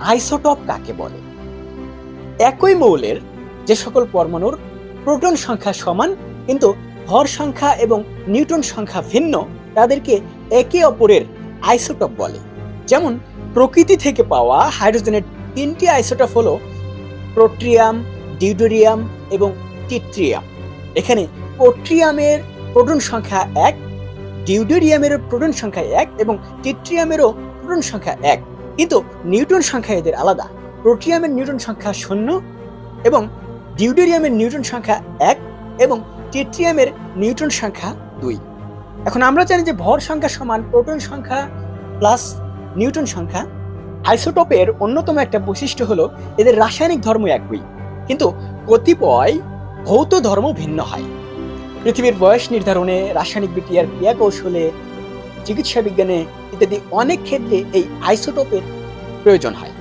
Isotope কাকে বলে? একই মৌলের যে সকল পরমাণুর প্রোটন সংখ্যা সমান, কিন্তু ভর সংখ্যা এবং নিউটন সংখ্যা ভিন্ন, তাদেরকে একে অপরের আইসোটপ বলে। যেমন, প্রকৃতি থেকে পাওয়া হাইড্রোজেনের তিনটি আইসোটপ হলো প্রোট্রিয়াম, ডিউডোরিয়াম এবং টিট্রিয়াম। এখানে পোট্রিয়ামের প্রোটন সংখ্যা এক ডিউডোরিয়ামের প্রোটন সংখ্যা এক এবং টিট্রিয়ামেরও প্রোটন সংখ্যা এক। কিন্তু নিউটন সংখ্যা এদের আলাদা। প্রোটিয়ামের নিউটন সংখ্যা শূন্য এবং ডিউডোরিয়ামের নিউটন সংখ্যা এক এবং টিট্রিয়ামের নিউটন সংখ্যা দুই। এখন আমরা জানি যে ভর সংখ্যা সমান প্রোটন সংখ্যা প্লাস নিউটন সংখ্যা। আইসোটোপের অন্যতম একটা বৈশিষ্ট্য হলো এদের রাসায়নিক ধর্ম একই কিন্তু কতিপয় ভৌত ধর্ম ভিন্ন হয়। পৃথিবীর বয়স নির্ধারণে রাসায়নিক বিক্রিয়ার ক্রিয়া কৌশলে চিকিৎসা বিজ্ঞানে ইত্যাদি অনেক ক্ষেত্রে এই আইসোটোপের প্রয়োজন হয়।